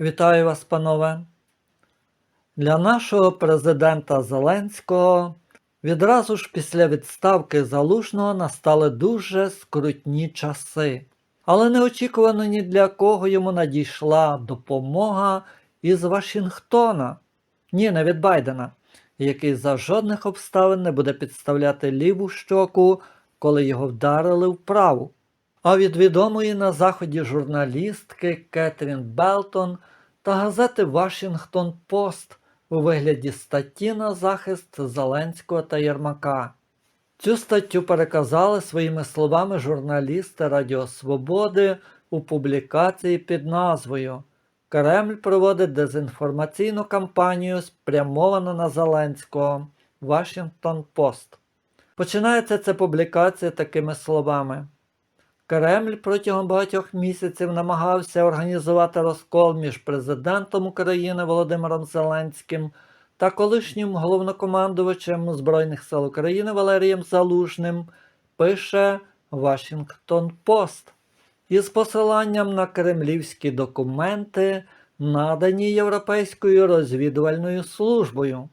Вітаю вас, панове. Для нашого президента Зеленського відразу ж після відставки Залужного настали дуже скрутні часи. Але неочікувано ні для кого йому надійшла допомога із Вашингтона, ні, не від Байдена, який за жодних обставин не буде підставляти ліву щоку, коли його вдарили в праву. А від відомої на заході журналістки Кетрін Белтон та газети Вашингтон Пост у вигляді статті на захист Зеленського та Єрмака. Цю статтю переказали своїми словами журналісти Радіо Свободи у публікації під назвою Кремль проводить дезінформаційну кампанію, спрямовану на Зеленського. Вашингтон Пост. Починається ця публікація такими словами. Кремль протягом багатьох місяців намагався організувати розкол між президентом України Володимиром Зеленським та колишнім головнокомандувачем Збройних сил України Валерієм Залужним, пише Вашингтон Пост із посиланням на кремлівські документи, надані Європейською розвідувальною службою.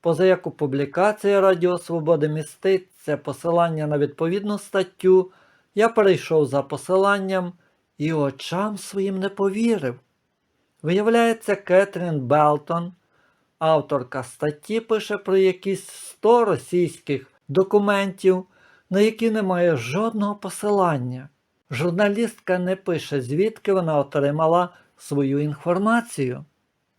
Позаяку публікація Радіо Свободи міститься посилання на відповідну статтю. Я перейшов за посиланням і очам своїм не повірив. Виявляється, Кетрін Белтон, авторка статті, пише про якісь 100 російських документів, на які немає жодного посилання. Журналістка не пише, звідки вона отримала свою інформацію.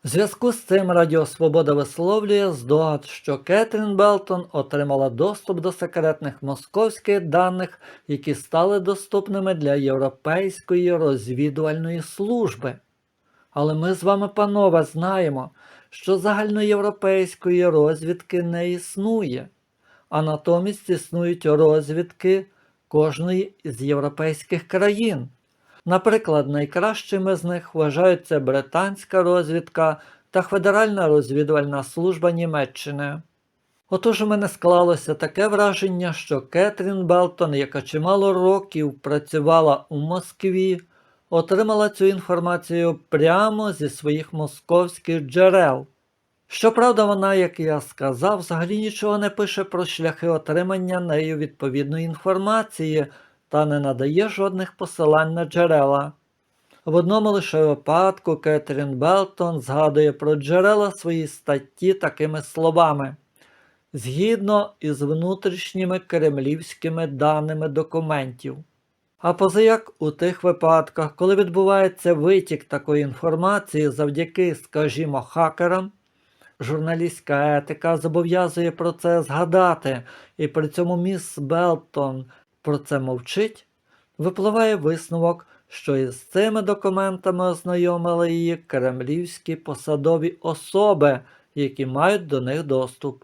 В зв'язку з цим Радіо Свобода висловлює здогад, що Кетрін Белтон отримала доступ до секретних московських даних, які стали доступними для Європейської розвідувальної служби. Але ми з вами, панове, знаємо, що загальноєвропейської розвідки не існує, а натомість існують розвідки кожної з європейських країн. Наприклад, найкращими з них вважаються британська розвідка та Федеральна розвідувальна служба Німеччини. Отож у мене склалося таке враження, що Кетрін Белтон, яка чимало років працювала у Москві, отримала цю інформацію прямо зі своїх московських джерел. Щоправда, вона, як я сказав, взагалі нічого не пише про шляхи отримання нею відповідної інформації та не надає жодних посилань на джерела. В одному лише випадку Кетрін Белтон згадує про джерела своїй статті такими словами. Згідно із внутрішніми кремлівськими даними документів. А позаяк у тих випадках, коли відбувається витік такої інформації завдяки, скажімо, хакерам, журналістська етика зобов'язує про це згадати, і при цьому міс Белтон про це мовчить, випливає висновок, що із цими документами ознайомили її кремлівські посадові особи, які мають до них доступ.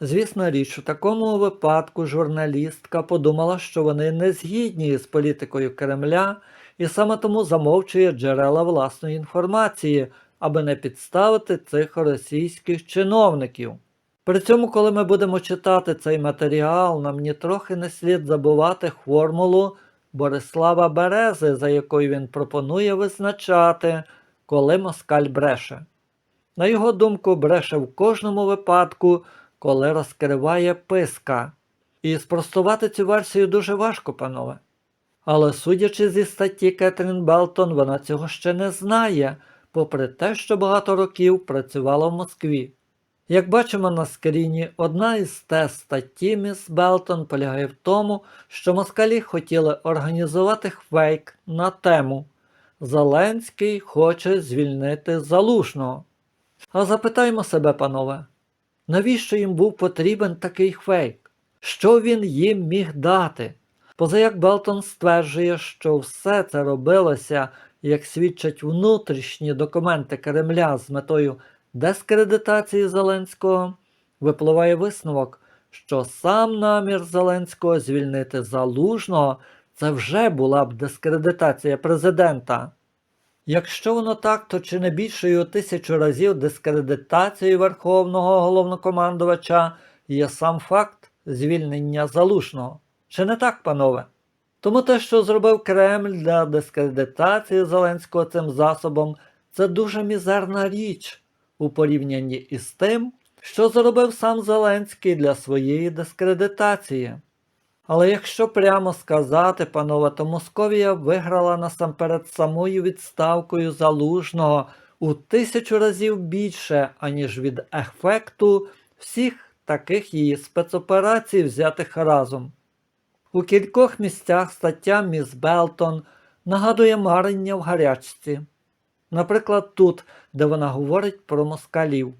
Звісна річ, у такому випадку журналістка подумала, що вони не згідні з політикою Кремля і саме тому замовчує джерела власної інформації, аби не підставити цих російських чиновників. При цьому, коли ми будемо читати цей матеріал, нам нітрохи не слід забувати формулу Борислава Берези, за якою він пропонує визначати, коли москаль бреше. На його думку, бреше в кожному випадку, коли розкриває писка. І спростувати цю версію дуже важко, панове. Але судячи зі статті Кетрін Белтон, вона цього ще не знає, попри те, що багато років працювала в Москві. Як бачимо на скріні, одна із тест статті Міс Белтон полягає в тому, що москалі хотіли організувати фейк на тему Зеленський хоче звільнити залужного. А запитаємо себе, панове, навіщо їм був потрібен такий фейк? Що він їм міг дати? Позаяк Белтон стверджує, що все це робилося, як свідчать внутрішні документи Кремля з метою дискредитації Зеленського, випливає висновок, що сам намір Зеленського звільнити залужного це вже була б дискредитація президента. Якщо воно так, то чи не більшою тисячу разів дискредитацією Верховного головнокомандувача є сам факт звільнення залужного? Чи не так, панове? Тому те, що зробив Кремль для дискредитації Зеленського цим засобом, це дуже мізерна річ у порівнянні із тим, що зробив сам Зеленський для своєї дискредитації. Але якщо прямо сказати, панове, то Московія виграла насамперед самою відставкою залужного у тисячу разів більше, аніж від ефекту всіх таких її спецоперацій, взятих разом. У кількох місцях стаття Міс Белтон нагадує марення в гарячці. Наприклад, тут, де вона говорить про москалів.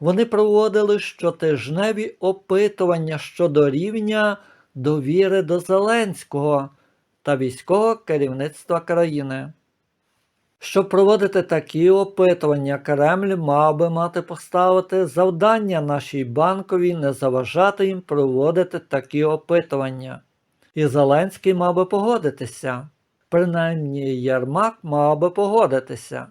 Вони проводили щотижневі опитування щодо рівня довіри до Зеленського та військового керівництва країни. Щоб проводити такі опитування, Кремль мав би мати поставити завдання нашій банковій не заважати їм проводити такі опитування. І Зеленський мав би погодитися. Принаймні Єрмак мав би погодитися.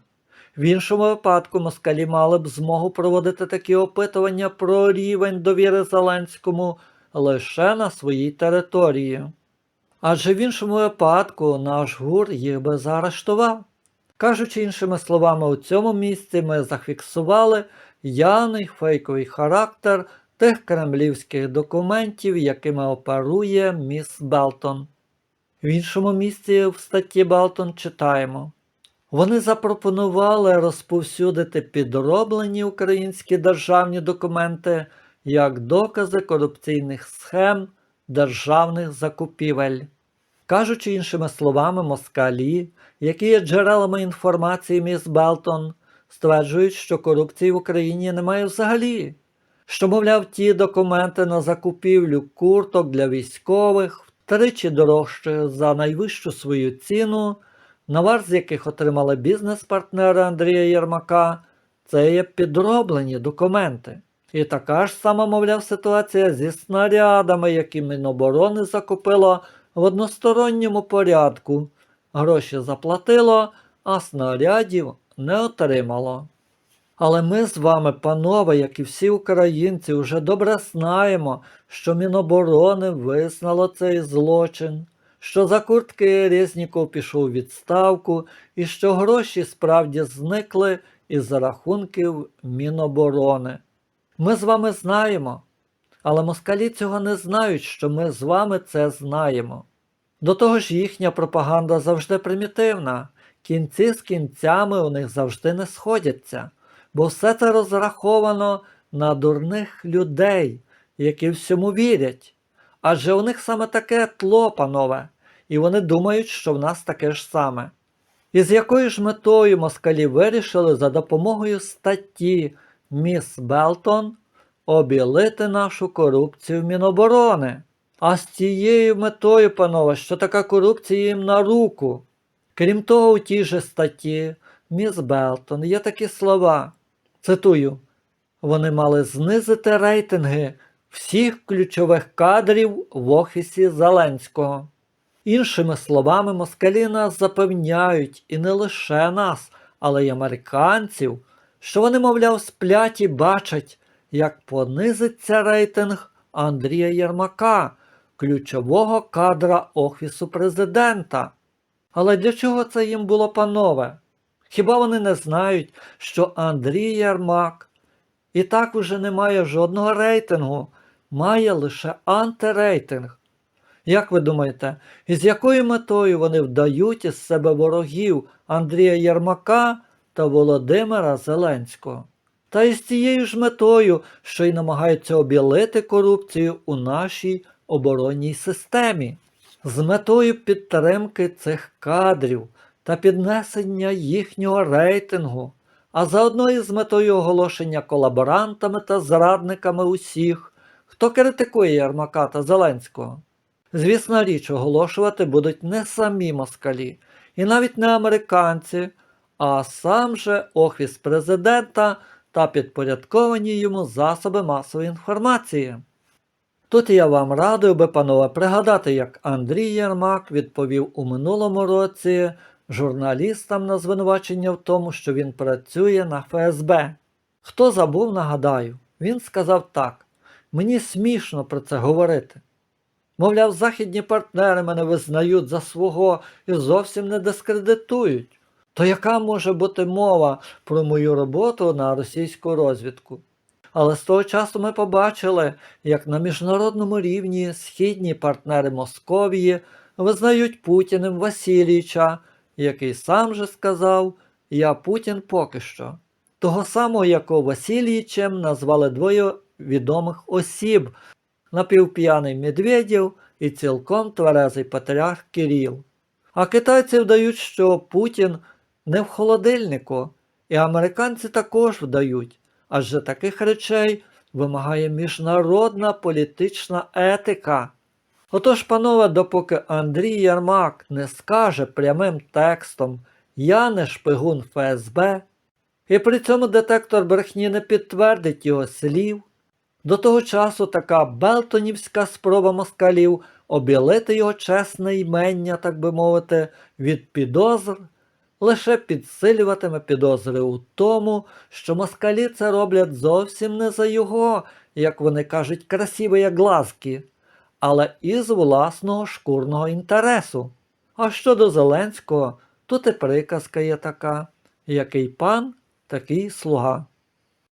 В іншому випадку москалі мали б змогу проводити такі опитування про рівень довіри Зеленському лише на своїй території. Адже в іншому випадку наш гур їх би заарештував. Кажучи іншими словами, у цьому місці ми зафіксували явний фейковий характер тих кремлівських документів, якими оперує міс Белтон. В іншому місці в статті Белтон читаємо. Вони запропонували розповсюдити підроблені українські державні документи як докази корупційних схем державних закупівель. Кажучи іншими словами, москалі, які є джерелами інформації міс Белтон, стверджують, що корупції в Україні немає взагалі, що, мовляв, ті документи на закупівлю курток для військових втричі дорожче за найвищу свою ціну, навар з яких отримали бізнес-партнери Андрія Єрмака, це є підроблені документи. І така ж сама, мовляв, ситуація зі снарядами, які Міноборони закупило в односторонньому порядку. Гроші заплатило, а снарядів не отримало. Але ми з вами, панове, як і всі українці, вже добре знаємо, що Міноборони визнало цей злочин, що за куртки Резніков пішов у відставку і що гроші справді зникли із рахунків Міноборони. Ми з вами знаємо, але москалі цього не знають, що ми з вами це знаємо. До того ж, їхня пропаганда завжди примітивна, кінці з кінцями у них завжди не сходяться, бо все це розраховано на дурних людей, які всьому вірять. Адже у них саме таке тло, панове, і вони думають, що в нас таке ж саме. І з якою ж метою москалі вирішили за допомогою статті Міс Белтон обілити нашу корупцію Міноборони. А з цією метою, панове, що така корупція їм на руку. Крім того, у тій же статті Міс Белтон є такі слова. Цитую: вони мали знизити рейтинги всіх ключових кадрів в офісі Зеленського. Іншими словами, москалі нас запевняють і не лише нас, але й американців, що вони, мовляв, сплять і бачать, як понизиться рейтинг Андрія Єрмака, ключового кадра Офісу президента. Але для чого це їм було панове? Хіба вони не знають, що Андрій Єрмак і так уже не має жодного рейтингу, має лише антирейтинг? Як ви думаєте, із якою метою вони вдають із себе ворогів Андрія Єрмака та Володимира Зеленського? Та із цією ж метою, що й намагаються обілити корупцію у нашій оборонній системі, з метою підтримки цих кадрів та піднесення їхнього рейтингу, а заодно і з метою оголошення колаборантами та зрадниками усіх, хто критикує Єрмака та Зеленського. Звісна річ, оголошувати будуть не самі москалі, і навіть не американці, а сам же Офіс президента та підпорядковані йому засоби масової інформації. Тут я вам радив би, панове, пригадати, як Андрій Єрмак відповів у минулому році журналістам на звинувачення в тому, що він працює на ФСБ. Хто забув, нагадаю, він сказав так: мені смішно про це говорити. Мовляв, західні партнери мене визнають за свого і зовсім не дискредитують. То яка може бути мова про мою роботу на російську розвідку? Але з того часу ми побачили, як на міжнародному рівні східні партнери Московії визнають Путіним Васильовича, який сам же сказав Я Путін поки що. Того самого, якого Васильовичем назвали двоє відомих осіб напівп'яний Медведєв і цілком тверезий патріарх Кирил. А китайці вдають, що Путін не в холодильнику, і американці також вдають, адже таких речей вимагає міжнародна політична етика. Отож, панове, допоки Андрій Ярмак не скаже прямим текстом Я не шпигун ФСБ, і при цьому детектор брехні не підтвердить його слів, до того часу така Белтонівська спроба москалів обілити його чесне ймення, так би мовити, від підозр, лише підсилюватиме підозри у тому, що москалі це роблять зовсім не за його, як вони кажуть, красиві глазки, але із власного шкурного інтересу. А щодо Зеленського, тут і приказка є така, який пан, такий слуга.